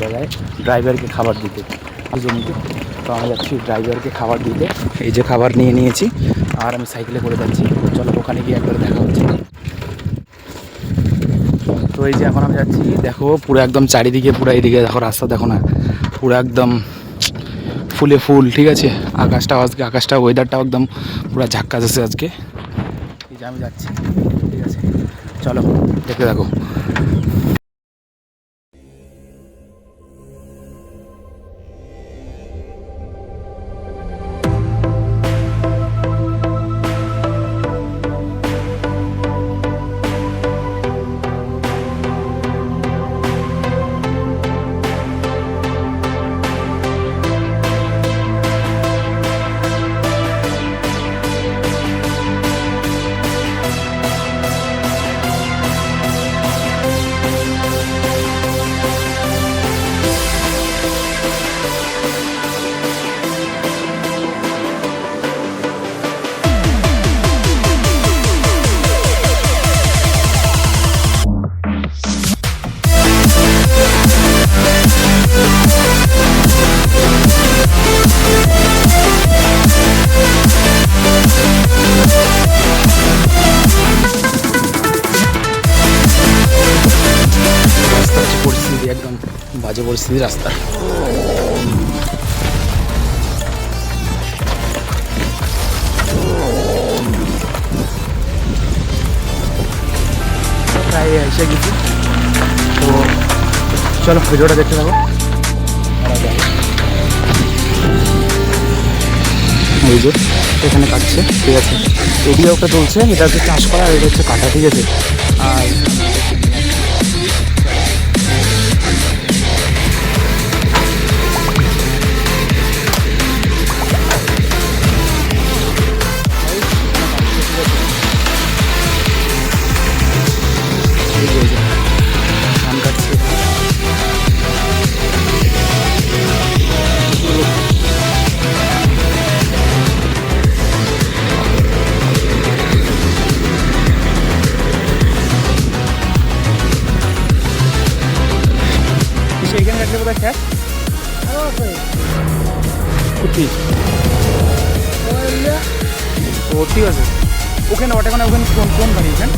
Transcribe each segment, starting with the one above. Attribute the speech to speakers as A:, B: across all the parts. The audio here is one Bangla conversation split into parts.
A: জায়গায় ড্রাইভারকে খাবার দিতে জমিতে। তো আমি যাচ্ছি ড্রাইভারকে খাবার দিতে। এই যে খাবার নিয়ে নিয়েছি, আর আমি সাইকেলে করে যাচ্ছি। চলো, ওখানে গিয়ে একবার দেখা হচ্ছে। তো এই যে এখন আমি যাচ্ছি, দেখো, পুরো একদম চারিদিকে, পুরো এইদিকে, দেখো রাস্তা, দেখো না, পুরো একদম ফুলে ফুল, ঠিক আছে? আকাশটাও আজকে, আকাশটা ওয়েদারটাও একদম পুরো ঝাক্কাস আছে আজকে। এই যে আমি যাচ্ছি, ঠিক আছে? চলো, দেখতে দেখো বাজে পরিস্থিতি রাস্তার প্রায় তো চলো, ভিডিওটা দেখতে থাকো। এখানে কাটছে, ঠিক আছে। এদিকে ওটা তুলছে, এটা হচ্ছে চাষ করা, আর এটা হচ্ছে কাটা, ঠিক আছে। আর কিসে এখানে রাখলে বোধহয় খ্যাত কুটি। ও ঠিক আছে। ওখানে ওটা মানে ওখানে কোন কোন গাড়ি এখানে?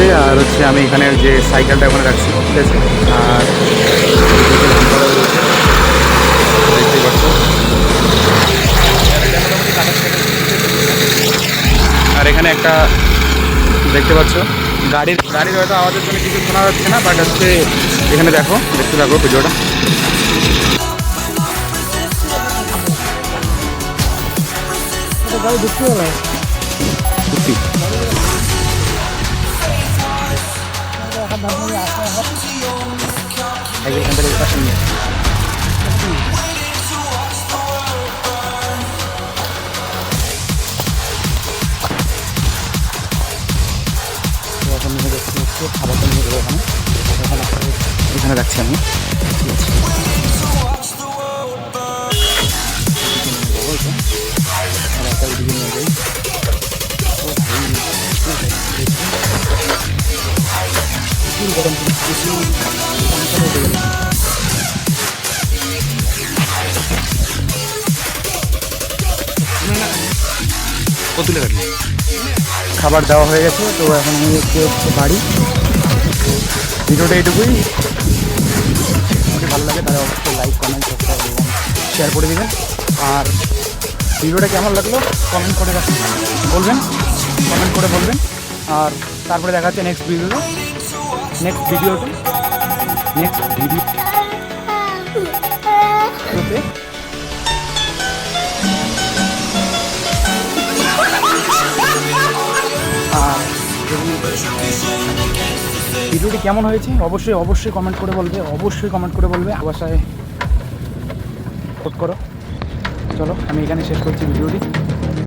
A: চলছে আর হচ্ছে আমি এখানে যে সাইকেলটা ওখানে রাখছি, ঠিক আছে? আর। আর এখানে একটা, দেখতে পাচ্ছ, গাড়ির গাড়ির হয়তো আওয়াজের জন্য কিছু শোনা যাচ্ছে না বাট হচ্ছে এখানে দেখো, দেখতে থাকো ভিডিওটা। সত্যি সাইকেল এখান থেকে পাশে নিয়ে এখানে এখানে রাখছি আমি ঠিক আছে। খাবার দেওয়া হয়ে গেছে, তো এখন আমি হচ্ছে বাড়ি। ভিডিওটা এইটুকুই। যদি ভালো লাগে তাহলে অবশ্যই লাইক কমেন্ট সাবস্ক্রাইব এবং শেয়ার করে দেবেন। আর ভিডিওটা কেমন লাগল কমেন্ট করে বলবেন কমেন্ট করে বলবেন। আর তারপরে দেখা হচ্ছে নেক্সট ভিডিওতে নেক্সট ভিডিওতে নেক্সট ভিডিওতে ভিডিওটি কেমন হয়েছে? অবশ্যই অবশ্যই কমেন্ট করে বলবে, অবশ্যই কমেন্ট করে বলবে। বাসায় করো। চলো, আমি এখানে শেষ করছি ভিডিওটি